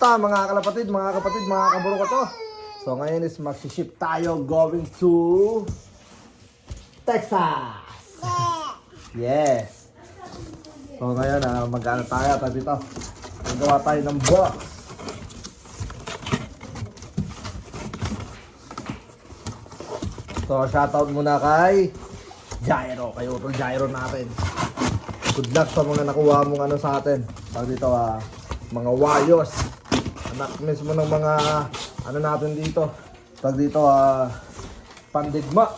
na mga kalapatid, mga kapatid, mga kaburo ko to. So ngayon is mag-ship tayo going to Texas. Yes. So ngayon ah, mag-ano tayo tayo dito. Magawa tayo ng box. So shoutout muna kay Jairo, kay Utol Jairo natin. Good luck sa mga nakuha mong ano sa atin. Tawag dito ah, mga wayos. Anak mismo ng mga ano natin dito. Tawag dito ah, pandigma.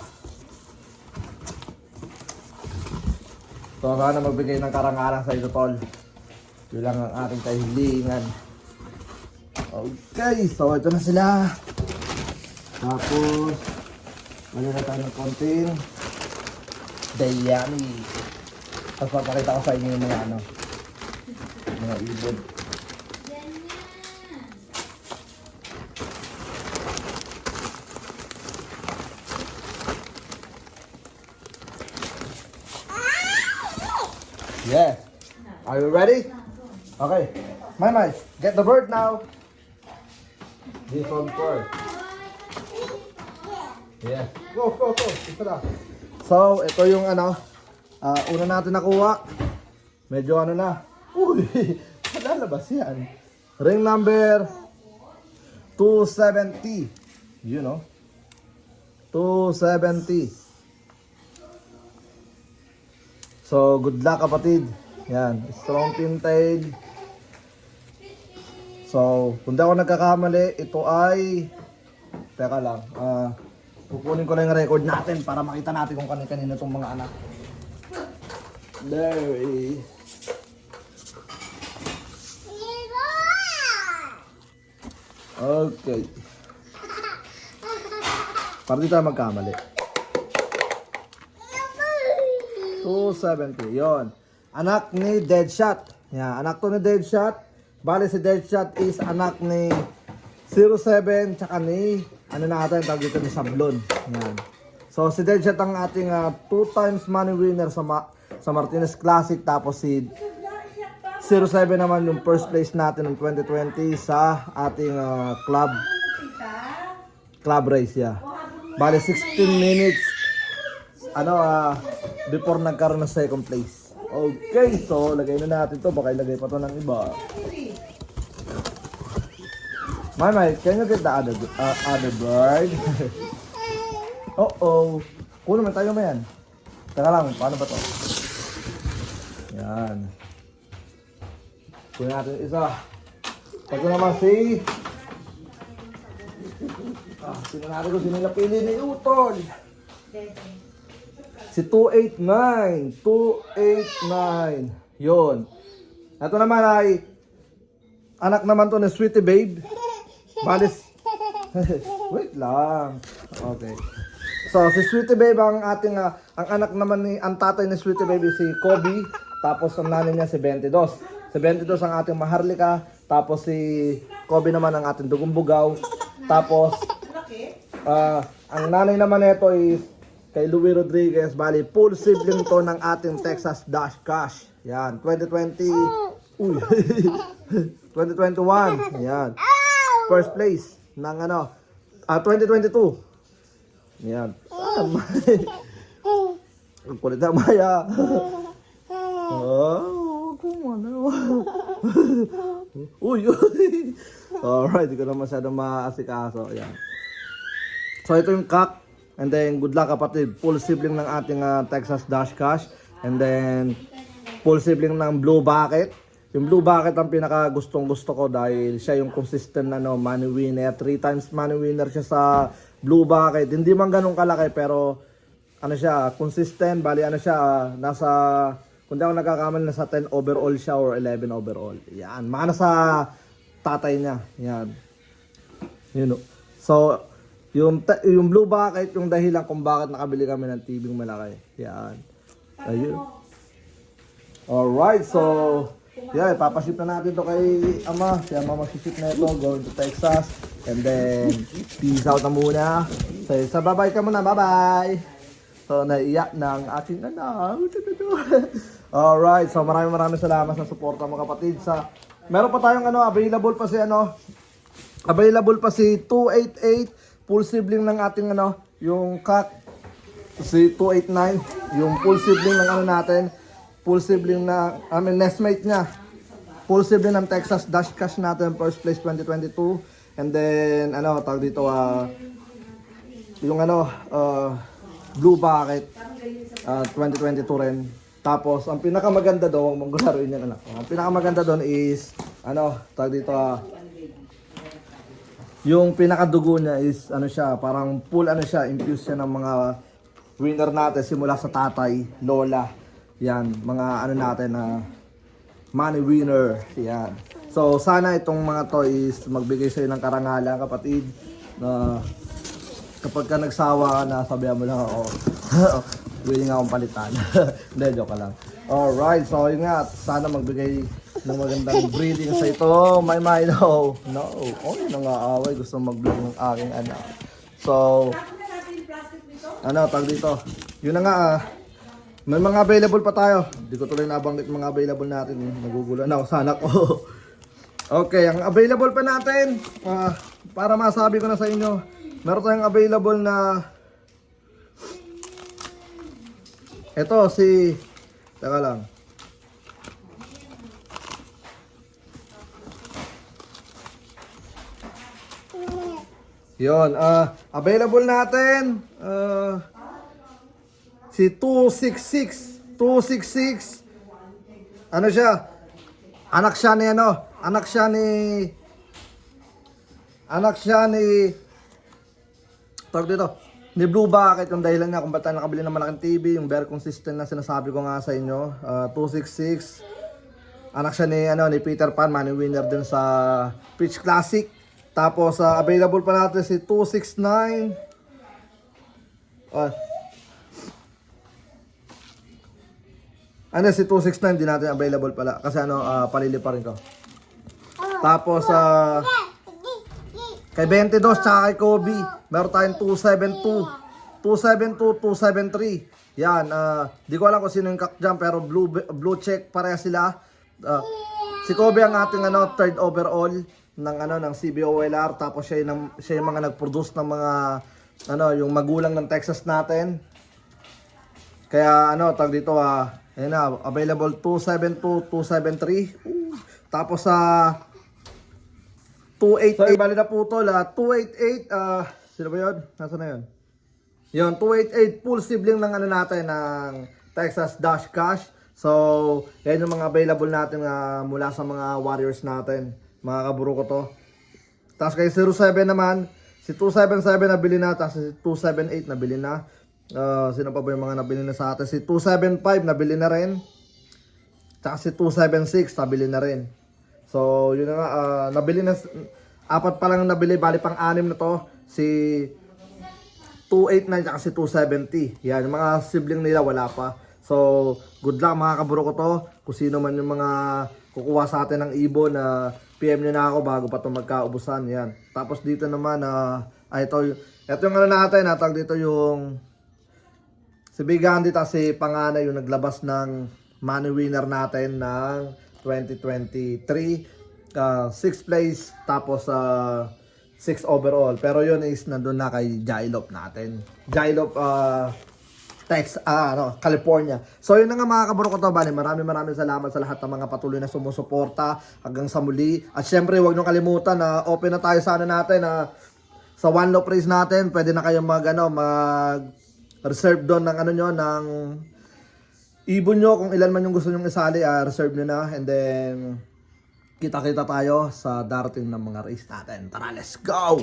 So sana magbigay ng karangalan sa ito tol. Yun lang ang ating kahilingan. Okay, so ito na sila. Tapos, wala na tayo ng konting dayami. Tapos papakita ko sa inyo yung mga ano, mga ibon. Yes. Are you ready? Okay. My my, get the bird now. This one first. Yeah. Go, go, go. Ito. So, ito yung ano, ah, una natin nakuha. Medyo ano na. Uy, lalabas yan. Ring number 270. You know. 270. So, good luck kapatid. Yan, strong pintail. So, kung di ako nagkakamali, ito ay... Teka lang, ah... kukunin ko lang yung record natin para makita natin kung kanina-kanina itong mga anak. There is... Okay. Para di tayo magkamali. 270, yon. Anak ni Deadshot. Yan, anak to ni Deadshot. Bale si Deadshot is anak ni 07 tsaka ni ano natin tawag dito ni Sablon. Yan. So si Deadshot ang ating ah, two times money winner sa Ma- sa Martinez Classic tapos si 07 naman yung first place natin ng 2020 sa ating ah, club club race ya. Bale 16 minutes ano ah before nagkaroon ng second place. Okay, so lagay na natin to baka ilagay pa to ng iba. My, can you get the other uh, other bird? oh oh. Kuno man tayo mo yan. Teka lang, paano ba to? Yan. Kunin natin isa. Pagko naman si... Ah, sino natin kung sino napili ni Utol. Si 289. 289. Yun. Ito naman ay anak naman to ni Sweetie Babe. Balis. Wait lang. Okay. So, si Sweetie Babe ang ating, ah, ang anak naman ni, ang tatay ni Sweetie Babe si Kobe. Tapos ang nanay niya si 22. Si 22 ang ating Maharlika. Tapos si Kobe naman ang ating Dugong Bugaw. Tapos, ah, ang nanay naman nito is kay Louie Rodriguez. Bali, full sibling to ng ating Texas Dash Cash. Yan, 2020. Uy. 2021. Yan. First place ng ano, ah 2022. Yan. Ah, Ang kulit na Maya. Oh, kumano. uy, uy. Alright, di ko na masyadong maasikaso. Yan. So ito yung cock. And then good luck kapatid. Full sibling ng ating ah, Texas Dash Cash. And then full sibling ng Blue Bucket. Yung Blue Bucket ang pinaka gustong gusto ko dahil siya yung consistent na no, money winner. Three times money winner siya sa Blue Bucket. Hindi man ganun kalaki pero ano siya, consistent. Bali ano siya, ah, nasa, kung di ako nagkakamali, nasa 10 overall siya or 11 overall. Yan, mana sa tatay niya. Yan. Yun, know. So, yung, yung blue bucket, yung dahilan kung bakit nakabili kami ng TV malaki. Yan. Ayun. Alright, so, yeah, ipapaship na natin to kay Ama. Si Ama magsiship na ito, going to Texas. And then, peace out na muna. So, sa bye-bye ka muna, bye-bye! So, naiyak ng ating anak. Alright, so maraming maraming salamat sa suporta mga kapatid sa meron pa tayong ano, available pa si ano, available pa si 288, full sibling ng ating ano, yung CAC, si 289, yung full sibling ng ano natin, full sibling na, I mean, nestmate niya, full sibling ng Texas Dash Cash natin, first place 2022, and then, ano, tawag dito, ah, yung ano, uh, Blue Bucket, uh, 2022 rin. Tapos, ang pinakamaganda doon, huwag mong gularuin yan anak. Ang pinakamaganda doon is, ano, tag dito, ah, yung pinakadugo niya is, ano siya, parang full, ano siya, infused siya ng mga winner natin simula sa tatay, lola. Yan, mga ano natin na money winner. Yan. So, sana itong mga to is magbigay sa'yo ng karangalan, kapatid, na kapag ka nagsawa ka na, sabihan mo lang ako, willing akong palitan. Hindi, joke lang. Alright, so yun nga, sana magbigay ng magandang breeding sa ito. My my no. No. Oh, yun ang aaway. Gusto mag-vlog ng aking anak. So, ano, tag dito. Yun na nga, ah. may mga available pa tayo. Hindi ko tuloy nabanggit mga available natin. Eh. Nagugulo na ako sa anak ko. okay, ang available pa natin, ah, para masabi ko na sa inyo, meron tayong available na ito si Teka lang. Yon, ah available natin ah si 266 266 ano siya? Anak siya ni ano? Anak siya ni Anak siya ni Tawag dito. Ni Blue Bucket yung dahilan nga kung ba't tayo nakabili ng malaking TV, yung very consistent na sinasabi ko nga sa inyo. Ah, 266. Anak siya ni ano ni Peter Pan, money winner din sa Pitch Classic. Tapos ah, available pa natin si 269. Ah. Ano si 269 di natin available pala kasi ano ah, palili pa rin ko. Tapos ah Kay 22 tsaka kay Kobe, meron tayong 272. 272, 273. Yan, ah, di ko alam kung sino yung kak dyan, pero blue, blue check pareha sila. Ah, si Kobe ang ating ano, third overall ng ano ng CBOLR tapos siya yung, siya yung mga nag-produce ng mga ano yung magulang ng Texas natin. Kaya ano, tag dito ah, ayun na, available 272, 273. Ooh. Tapos sa 288. So, bali na po to, la 288, ah, sino ba yun? Nasaan na yun? Yun, 288, full sibling ng ano natin, ng Texas Dash Cash. So, yan yung mga available natin ah, mula sa mga warriors natin. Mga kaburo ko to. Tapos kay 07 naman, si 277 nabili na, tapos si 278 nabili na. Ah, sino pa ba yung mga nabili na sa atin? Si 275 nabili na rin. Tsaka si 276 nabili na rin. So, yun na nga, ah, nabili na, apat pa lang nabili, bali pang anim na to, si 289 at si 270. Yan, yung mga sibling nila wala pa. So, good luck mga kaburo ko to. Kung sino man yung mga kukuha sa atin ng ibon na PM nyo na ako bago pa ito magkaubusan. Yan. Tapos dito naman, na ay ito, ito yung ano natin, natag dito yung si Big Andy si Panganay yung naglabas ng money winner natin ng 2023 uh, 6th place tapos uh, 6 overall pero yun is nandun na kay Jailop natin Jailop uh, Tex, ah, ano, California. So yun na nga mga kaburo ko to, bali, maraming maraming salamat sa lahat ng mga patuloy na sumusuporta hanggang sa muli. At syempre, huwag nyo kalimutan na open na tayo sana natin na sa one low praise natin, pwede na kayong mag, ano, mag reserve doon ng ano nyo, ng ibon nyo kung ilan man yung gusto nyong isali, ah, reserve nyo na. And then, kita-kita tayo sa darating ng mga race natin. Tara, let's go!